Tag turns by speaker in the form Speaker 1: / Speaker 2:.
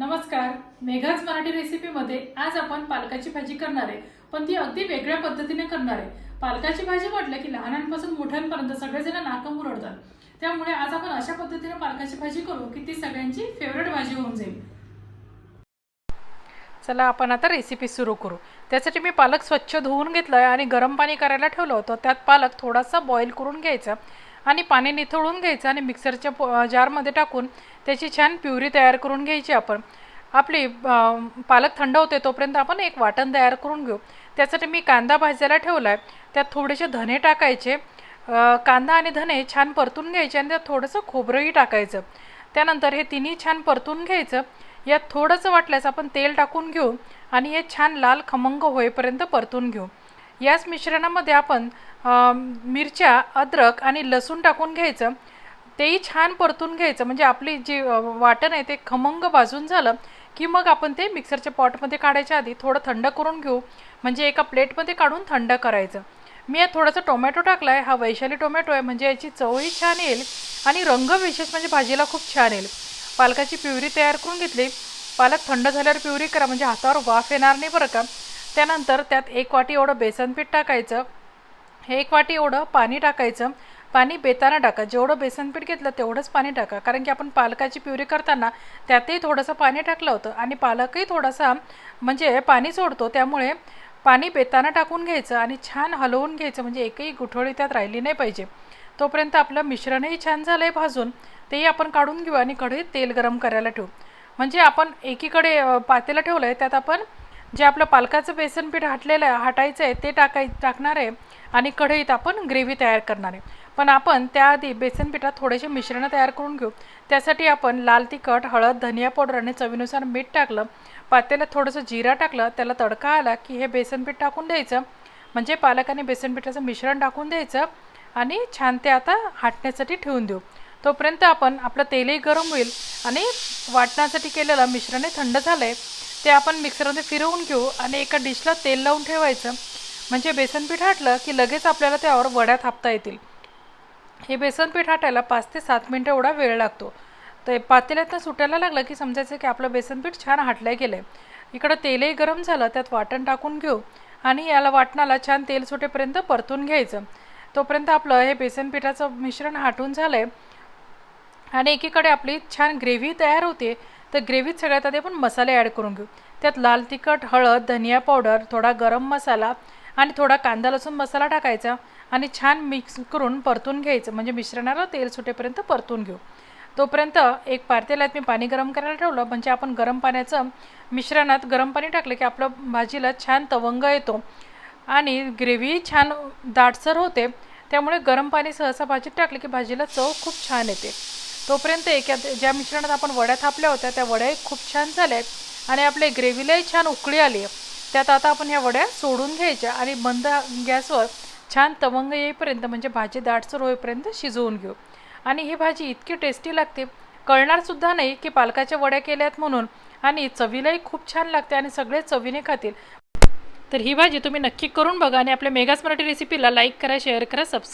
Speaker 1: नमस्कार. मेघाज मराठी रेसिपीमध्ये आज आपण पालकाची भाजी करणार आहे. पण ती अगदी वेगळ्या पद्धतीने करणार आहे. पालकाची भाजी म्हटलं की लहानांपासून मोठ्यांपर्यंत सगळेजण नाकं मुरडतात. त्यामुळे आज आपण अशा पद्धतीने पालकाची भाजी करू की ती सगळ्यांची फेवरेट भाजी होऊन जाईल. चला आपण आता रेसिपी सुरू करू. त्यासाठी मी पालक स्वच्छ धुवून घेतलं आहे आणि गरम पाणी करायला ठेवलं होतं. त्यात पालक थोडासा बॉईल करून घ्यायचा. आणि पाणी निथळून घ्यायचं आणि मिक्सरच्या प- जारमध्ये टाकून त्याची छान प्युरी तयार करून घ्यायची आपण. आपली पालक थंड होते तोपर्यंत आपण एक वाटण तयार करून घेऊ. त्यासाठी मी कांदा भाजायला ठेवला आहे त्यात थोडेसे धने टाकायचे. कांदा आणि धने छान परतून घ्यायचे आणि त्यात थोडंसं खोबरंही टाकायचं. त्यानंतर हे तिन्ही छान परतून घ्यायचं. यात थोडंसं वाटल्यास आपण तेल टाकून घेऊ आणि हे छान लाल खमंग होईपर्यंत परतून घेऊ. याच मिश्रणामध्ये आपण मिरच्या अद्रक आणि लसूण टाकून घ्यायचं. तेही छान परतून घ्यायचं. म्हणजे आपली जी वाटण आहे ते खमंग भाजून झालं की मग आपण ते मिक्सरच्या पॉटमध्ये काढायच्या आधी थोडं थंड करून घेऊ. म्हणजे एका प्लेटमध्ये काढून थंड करायचं. मी यात थोडासा टोमॅटो टाकला आहे हा वैशाली टोमॅटो आहे. म्हणजे याची चवही छान येईल आणि रंग विशेष म्हणजे भाजीला खूप छान येईल. पालकाची प्युरी तयार करून घेतली. पालक थंड झाल्यावर प्युरी करा. म्हणजे हातावर वाफ येणार नाही बरं का? त्यानंतर त्यात एक वाटी एवढं बेसन पीठ टाकायचं एक वाटी एवढं पाणी टाकायचं पाणी बेताना टाका. जेवढं बेसन पीठ घेतलं तेवढंच पाणी टाका. कारण की आपण पालकाची प्युरी करताना त्यातही थोडंसं पाणी टाकलं होतं आणि पालकही थोडासा म्हणजे पाणी सोडतो त्यामुळे पाणी बेताना टाकून घ्यायचं आणि छान हलवून घ्यायचं. म्हणजे एकही गुठळी त्यात राहिली नाही पाहिजे. तोपर्यंत आपलं मिश्रणही छान झालं आहे भाजून तेही आपण काढून घेऊ आणि कढईत तेल गरम करायला ठेवू. म्हणजे आपण एकीकडे पातेला पातेलं ठेवलं आहे त्यात आपण जे आपलं पालकाचं बेसनपीठ हाटलेलं आहे हाटायचं आहे ते टाकाय टाकणार आहे आणि कढईत आपण ग्रेव्ही तयार करणार आहे. पण आपण त्याआधी बेसन पिठात थोडेसे मिश्रण तयार करून घेऊ. त्यासाठी आपण लाल तिखट हळद धनिया पावडर आणि चवीनुसार मीठ टाकलं. पातेल्यात थोडंसं जिरा टाकलं. त्याला तडका आला की हे बेसनपीठ टाकून द्यायचं. म्हणजे पालक आणि बेसन पिठाचं मिश्रण टाकून द्यायचं आणि छान ते आता हाटण्यासाठी ठेवून देऊ. तोपर्यंत आपण आपलं तेलही गरम होईल आणि वाटण्यासाठी केलेलं मिश्रण हे थंड झालं आहे ते आपण मिक्सरमध्ये फिरवून घेऊ आणि एका डिशला तेल लावून ठेवायचं. म्हणजे बेसनपीठ हाटलं की लगेच आपल्याला त्यावर वड्या थापता येतील. हे बेसनपीठ हाटायला पाच ते सात मिनटं एवढा वेळ लागतो. तर पातेल्यातनं सुटायला लागलं की समजायचं की आपलं बेसनपीठ छान हाटलं गेलं आहे इकडं तेलही गरम झालं त्यात वाटण टाकून घेऊ आणि याला वाटणाला छान तेल सुटेपर्यंत परतून घ्यायचं. तोपर्यंत आपलं हे बेसन पिठाचं मिश्रण हाटून झालं आहे आणि एकीकडे आपली छान ग्रेव्ही तयार होते. तर ग्रेव्हीत सगळ्यात आधी आपण मसाले ॲड करून घेऊ. त्यात लाल तिखट हळद धनिया पावडर थोडा गरम मसाला आणि थोडा कांदा लसूण मसाला टाकायचा आणि छान मिक्स करून परतून घ्यायचं. म्हणजे मिश्रणाला तेल सुटेपर्यंत परतून घेऊ. तोपर्यंत एक पातेल्यात मी पाणी गरम करायला ठेवलं. म्हणजे आपण गरम पाण्याचं मिश्रणात गरम पाणी टाकलं की आपलं भाजीला छान तवंग येतो आणि ग्रेव्ही छान दाटसर होते. त्यामुळे गरम पाणी सहसा भाजीत टाकलं की भाजीला चव खूप छान येते. तोपर्यंत एका ज्या मिश्रणात आपण वड्या थापल्या होत्या त्या वड्याही खूप छान झाल्या आहेत आणि आपले ग्रेव्हीलाही छान उकळी आली आहे त्यात आता आपण ह्या वड्या सोडून घ्यायच्या आणि बंद गॅसवर छान तवंग येईपर्यंत म्हणजे भाजी दाटसर होईपर्यंत शिजवून घेऊ. आणि ही भाजी इतकी टेस्टी लागते. कळणारसुद्धा नाही की पालकाच्या वड्या केल्यात म्हणून आणि चवीलाही खूप छान लागते आणि सगळे चवीने खातील. तर ही भाजी तुम्ही नक्की करून बघा आणि आपल्या मेगास मराठी रेसिपीला लाईक करा शेअर करा सबस्क्राईब